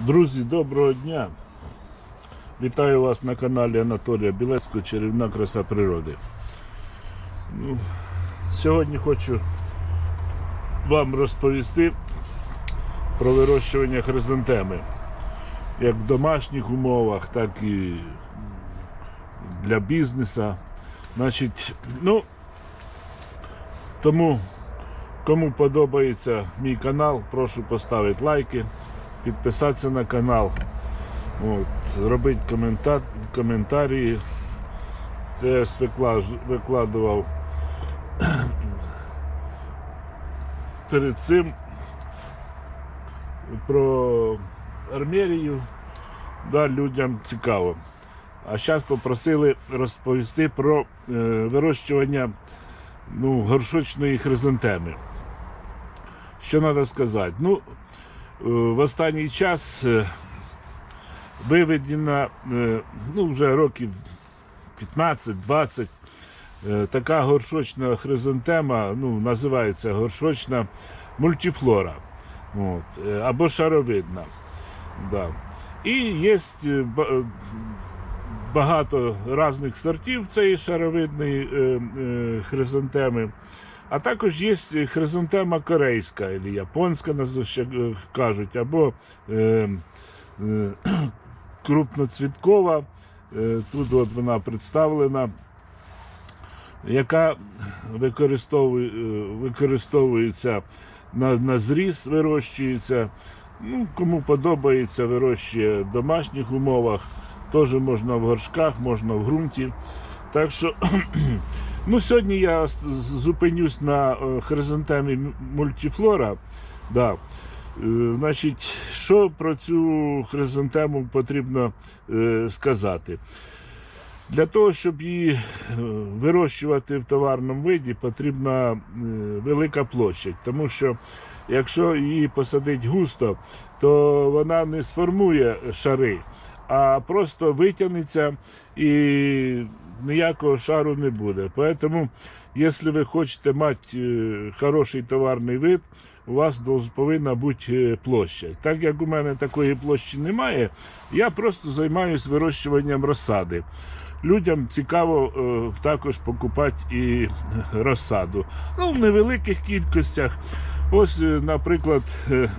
Друзі, доброго дня! Вітаю вас на каналі Анатолія Білецького Чарівна краса природи. Ну, сьогодні хочу вам розповісти про вирощування хризантеми. Як в домашніх умовах, так і для бізнесу. Значить, ну, тому Кому подобається мій канал, прошу поставити лайки, підписатися на канал, от, робити комента... коментарі. Це я ж виклаж- викладував перед цим про армерію. Да, людям цікаво. А зараз попросили розповісти про е, вирощування ну, горшочної хризантеми. Що треба сказати? Ну, в останній час е, виведена е, ну, вже років 15-20 е, така горшочна хризантема, ну, називається горшочна мультифлора. От, е, або шаровидна. Да. І є е, ба- е, багато різних сортів цієї шаровидної е, е, хризантеми. А також є хризантема корейська або японська, ще е, кажуть, або е, е, крупноцвіткова. Е, Тут от вона представлена, яка використовує, е, використовується на, на зріз, вирощується. Ну, кому подобається, вирощує в домашніх умовах. Теж можна в горшках, можна в ґрунті. Так що, ну, сьогодні я зупинюсь на е, хризантемі мультифлора. Да. Е, Значить, що про цю хризантему потрібно е, сказати? Для того, щоб її вирощувати в товарному виді, потрібна велика площадь. Тому що якщо її посадити густо, то вона не сформує шари, а просто витягнеться і ніякого шару не буде. Тому, якщо ви хочете мати е, хороший товарний вид, у вас повинна бути е, площа. Так як у мене такої площі немає, я просто займаюся вирощуванням розсади. Людям цікаво е, також покупати і розсаду. Ну, в невеликих кількостях. Ось, е, наприклад, е,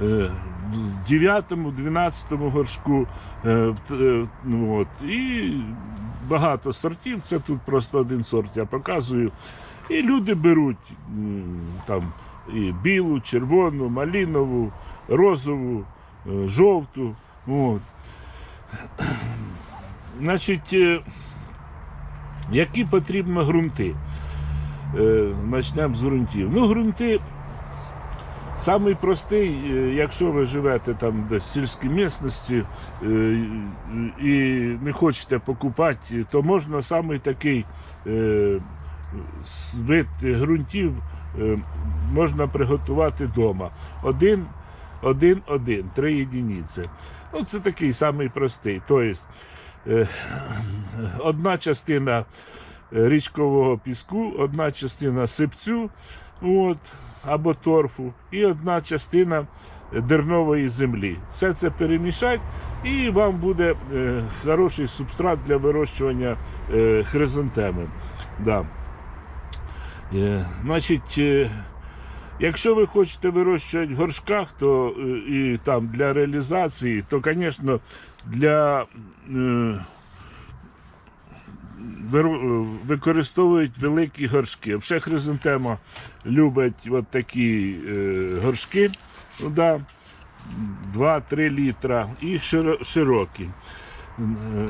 в 9-12 горшку е, е, ну, і багато сортів. Це тут просто один сорт я показую. І люди беруть там і білу, червону, малінову, розову, е, жовту. От. Значить, е, які потрібні ґрунти? Е, Почнемо з ґрунтів. Ну, ґрунти самий простий, е, якщо ви живете там десь в сільській місцевості е, і не хочете покупати, то можна самий такий е, вид ґрунтів можна приготувати вдома. Один, один, один, три єдиниці. Ну, це такий самий простий. Тобто, одна частина річкового піску, одна частина сипцю от, або торфу, і одна частина дернової землі. Все це перемішати, і вам буде е, хороший субстрат для вирощування е, хризантеми. Да. Е, значить, якщо ви хочете вирощувати в горшках, то і там для реалізації, то, звісно, для використовують великі горшки. Взагалі хризантема любить от такі е, горшки, ну, да, 2-3 літра і широкі. Е,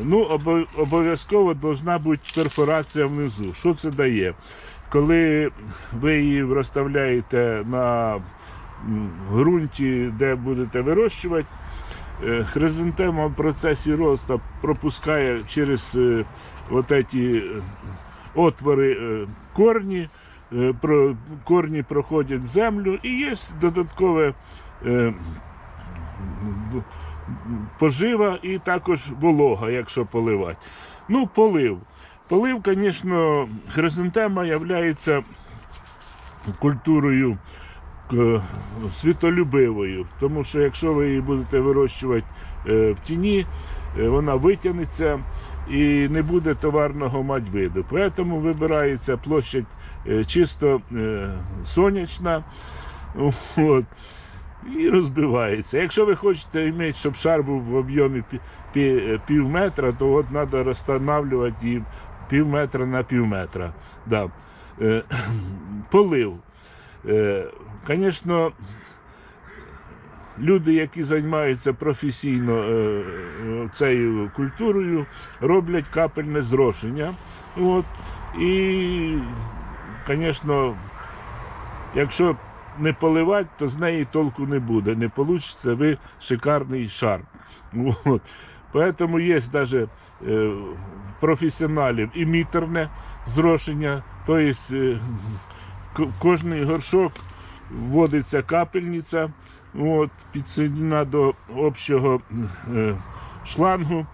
Ну, обов'язково повинна бути перфорація внизу. Що це дає? Коли ви її розставляєте на ґрунті, де будете вирощувати, е, хризантема в процесі росту пропускає через е, от е, отвори е, корні, е, корні проходять в землю і є додаткове е, пожива і також волога, якщо поливати. Ну, полив. Полив, звісно, хризантема є культурою світолюбивою. Тому що якщо ви її будете вирощувати е, в тіні, е, вона витягнеться і не буде товарного мать виду. Тому вибирається площадь е, чисто е, сонячна. От. І розбивається. Якщо ви хочете мати, щоб шар був в об'ємі пі- пі- пів метра, то от треба розстанавлювати її пів метра на пів метра. Да. Е, полив. Звісно, люди, які займаються професійно е, е, цією культурою, роблять капельне зрошення. От. І, звісно, якщо не поливати, то з неї толку не буде. Не вийде ви шикарний шар. Поэтому є навіть е, професіоналів і мітерне зрошення, тобто кожний горшок вводиться капельниця, от, підсоединена до общого е, шлангу,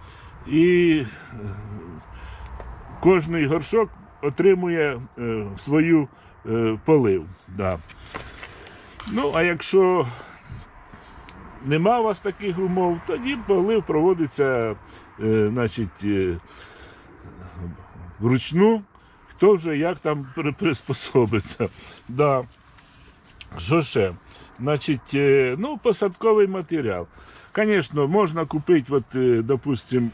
і е, кожний горшок отримує е, свою е, полив. Да. Ну, а якщо нема у вас таких умов, тоді полив проводиться е, значить, е, вручну, хто вже як там приспособиться. Да. Що ще? Значить, е, ну, посадковий матеріал. Звісно, можна купити, от, е, допустим,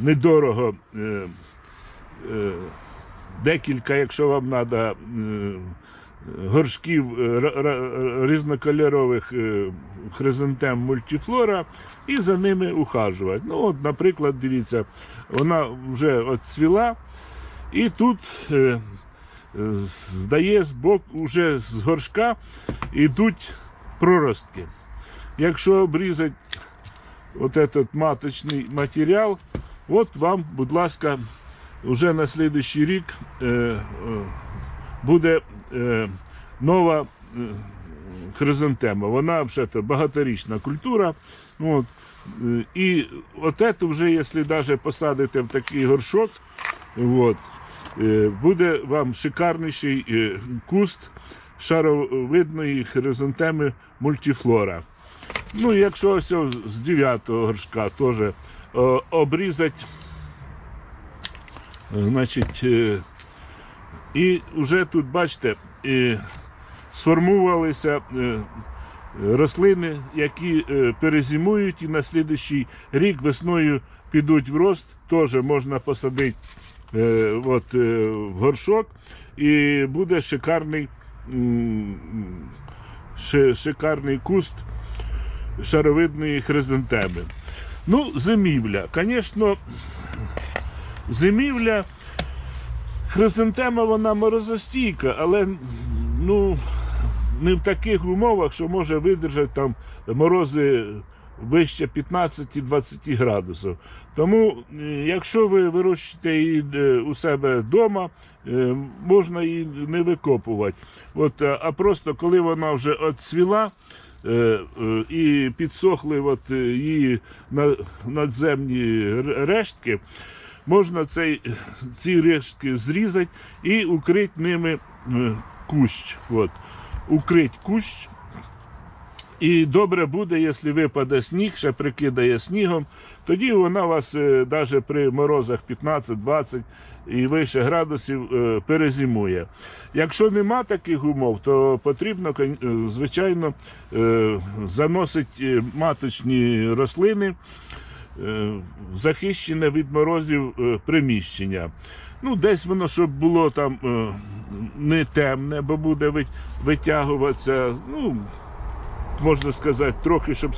недорого е, декілька, якщо вам треба, горшків різнокольорових хризантем мультифлора і за ними ухажувати. Ну, от, наприклад, дивіться, вона вже отцвіла, і тут здає з боку, уже з горшка йдуть проростки. Якщо обрізати от маточний матеріал, от вам, будь ласка, вже на слідуючий рік е, е, буде е, нова е, хризантема. Вона взагалі багаторічна культура. От. Е, І от це вже, якщо навіть посадите в такий горшок, от, буде вам шикарніший е, куст шаровидної хризантеми мультифлора. Ну, якщо ось з 9 горшка теж е, обрізати, е, значить, е, і вже тут, бачите, е, сформувалися е, рослини, які е, перезимують і на слідуючий рік весною підуть в рост, теж можна посадити е, от, е, в горшок, і буде шикарний, ши- шикарний куст шаровидної хризантеми. Ну, зимівля. Звісно, зимівля. Хризантема вона морозостійка, але ну, не в таких умовах, що може видержати там морози вище 15-20 градусів. Тому, е, якщо ви вирощуєте її е, у себе вдома, е, можна її не викопувати. От, а просто коли вона вже отцвіла, і підсохли от її надземні рештки, можна цей, ці рештки зрізати і укрити ними кущ. От. Укрить кущ. І добре буде, якщо випаде сніг, ще прикидає снігом, тоді вона вас навіть при морозах 15-20 і вище градусів е, перезимує. Якщо нема таких умов, то потрібно, е, звичайно, е, заносити маточні рослини е, в захищене від морозів е, приміщення. Ну, десь воно, щоб було там е, не темне, бо буде витягуватися. Ну, можна сказати, трохи, щоб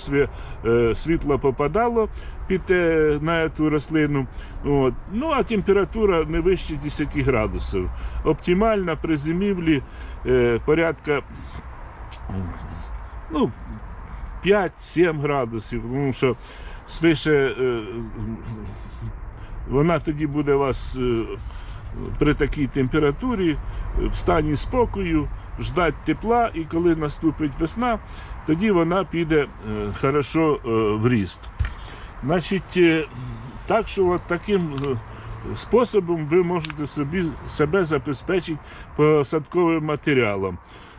світло попадало під е, на цю рослину. От. Ну, а температура не вище 10 градусів. Оптимальна при зимівлі е, порядка ну, 5-7 градусів, тому що свише вона тоді буде у вас при такій температурі в стані спокою, ждать тепла, і коли наступить весна, тоді вона піде е, хорошо е, в ріст. Значить, е, так що от таким способом ви можете собі себе забезпечити посадковим матеріалом.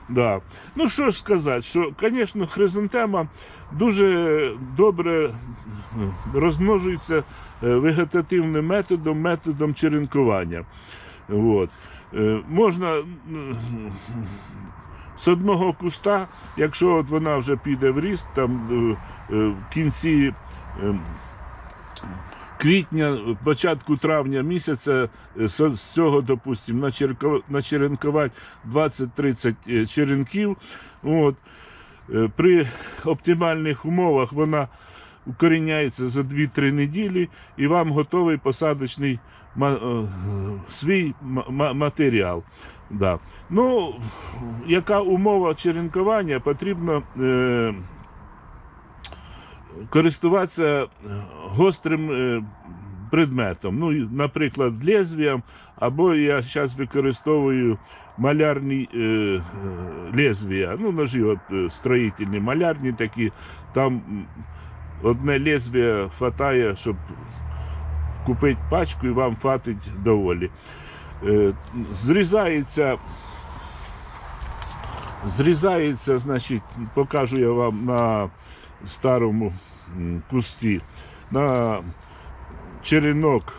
Да. Ну що ж сказати, що, звісно, хризантема дуже добре розмножується вегетативним методом, методом черенкування. От. Е, Можна з одного куста, якщо от вона вже піде в ріст, там е, е, в кінці е, квітня, початку травня місяця з цього, допустимо, начеренкувати 20-30 е, черенків. От. При оптимальних умовах вона укоріняється за 2-3 неділі і вам готовий посадочний свій ма- ма- матеріал. Да. Ну, яка умова черенкування, потрібно е, користуватися е, гострим е, предметом. Ну, наприклад, лезвієм, або я зараз використовую малярні е, е, лезвія, ну, ножі от, е, строїтельні, малярні такі, там одне лезвіє хватає, щоб купити пачку і вам хватить доволі. Е, Зрізається, зрізається, значить, покажу я вам на старому кусті, на черенок.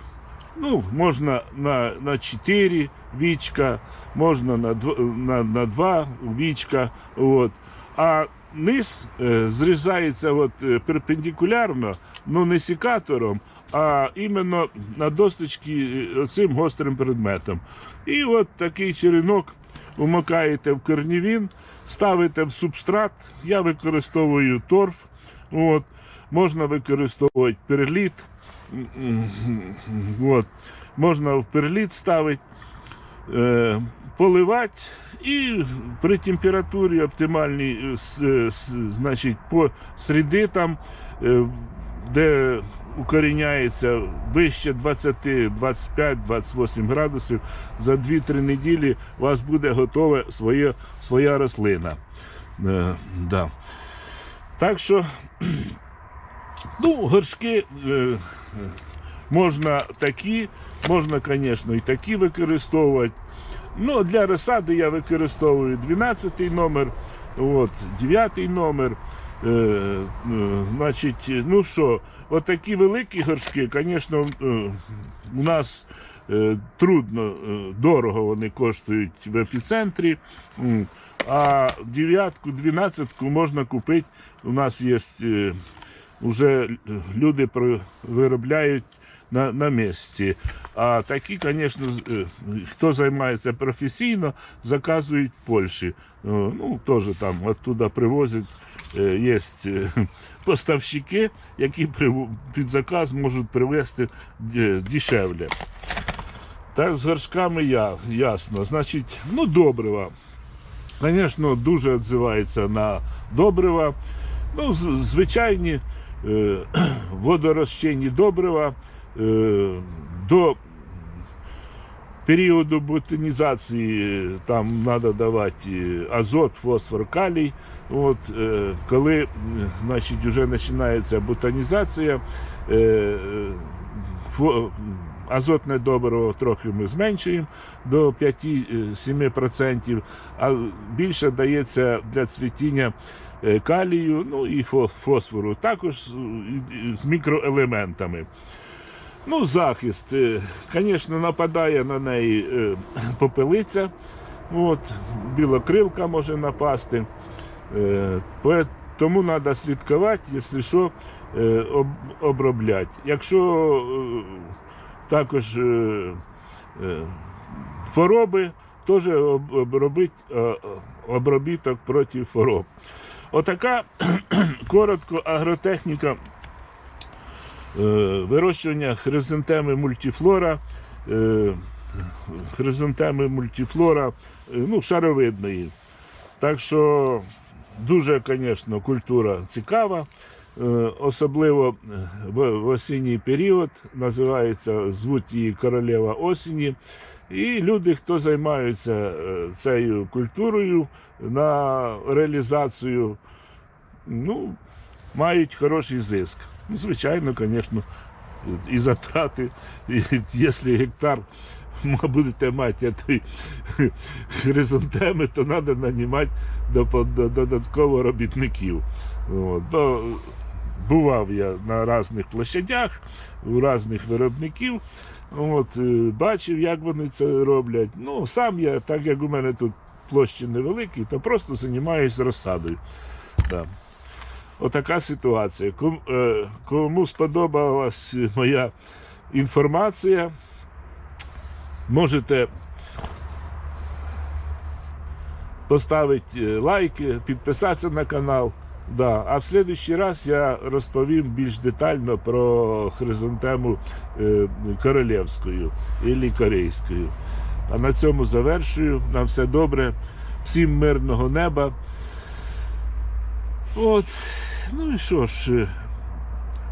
Ну, можна на, на 4 вічка, можна на 2, на, на 2 вічка. От. А низ е, зрізається от, е, перпендикулярно, ну не секатором, а іменно на досточці е, цим гострим предметом. І от такий черенок вмикаєте в корнівін, ставите в субстрат. Я використовую торф. От. Можна використовувати перліт. От. Можна в перліт ставити, е, поливати і при температурі оптимальній, е, значить, по середи там, де укоріняється вище 20, 25, 28 градусів, за 2-3 неділі у вас буде готова своє, своя рослина. Е, да. Так що, ну, горшки е, можна такі, можна, звісно, і такі використовувати. Ну, для розсади я використовую 12 номер, от, 9 номер. Е, е, значить, ну що, отакі великі горшки, звісно, е, у нас е, трудно, е, дорого вони коштують в епіцентрі. А дев'ятку, дванадцятку можна купити. У нас є е, вже люди виробляють на, на місці. А такі, звісно, е, хто займається професійно, заказують в Польщі. Е, Ну, теж там оттуда привозять. Е, Є е, поставщики, які під заказ можуть привезти е, дешевле. Так, з горшками я, ясно. Значить, ну, добрива. Звісно, дуже відзивається на добрива. Ну, звичайні водорозчинні добрива до періоду ботанізації там треба давати е, азот, фосфор, калій. От, е, коли значить, вже починається ботанізація, е, е, азотне добриво трохи ми зменшуємо до 5-7%, а більше дається для цвітіння е, калію, ну і фо- фосфору, також з мікроелементами. Ну, захист, звісно, нападає на неї е, попелиця, от, білокрилка може напасти. Е, Тому треба слідкувати, якщо що, е, обробляти. Якщо е, також е, е, хвороби, теж обробити е, обробіток проти хвороб. Отака коротко агротехніка е, вирощування хризантеми мультифлора, е, хризантеми мультифлора, е, ну, шаровидної. Так що дуже, звісно, культура цікава. Е, Особливо е, в, осінній період називається, звуть її королева осені. І люди, хто займаються е, цією культурою на реалізацію, ну, мають хороший зиск. Ну, звичайно, звісно, і затрати, і, якщо гектар будете мати хризантеми, то треба нанімати додатково робітників. От. Бував я на різних площадях, у різних виробників. От, е, бачив, як вони це роблять. Ну, сам я, так як у мене тут площі невеликі, то просто займаюся розсадою. Да. Отака ситуація. Е, кому сподобалась моя інформація, можете поставити е, лайки, підписатися на канал. Да. А в следующий раз я розповім більш детально про хризантему е, королівською і корейською. А на цьому завершую. На все добре. Всім мирного неба. От. Ну і що ж, е,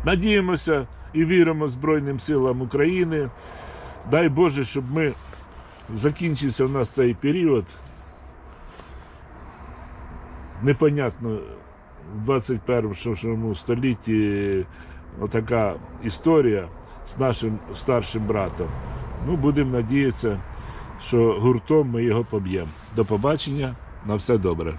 надіємося і віримо Збройним силам України. Дай Боже, щоб ми закінчився в нас цей період. Непонятно в 21 столітті отака історія з нашим старшим братом. Ну, будемо надіятися, що гуртом ми його поб'ємо. До побачення, на все добре.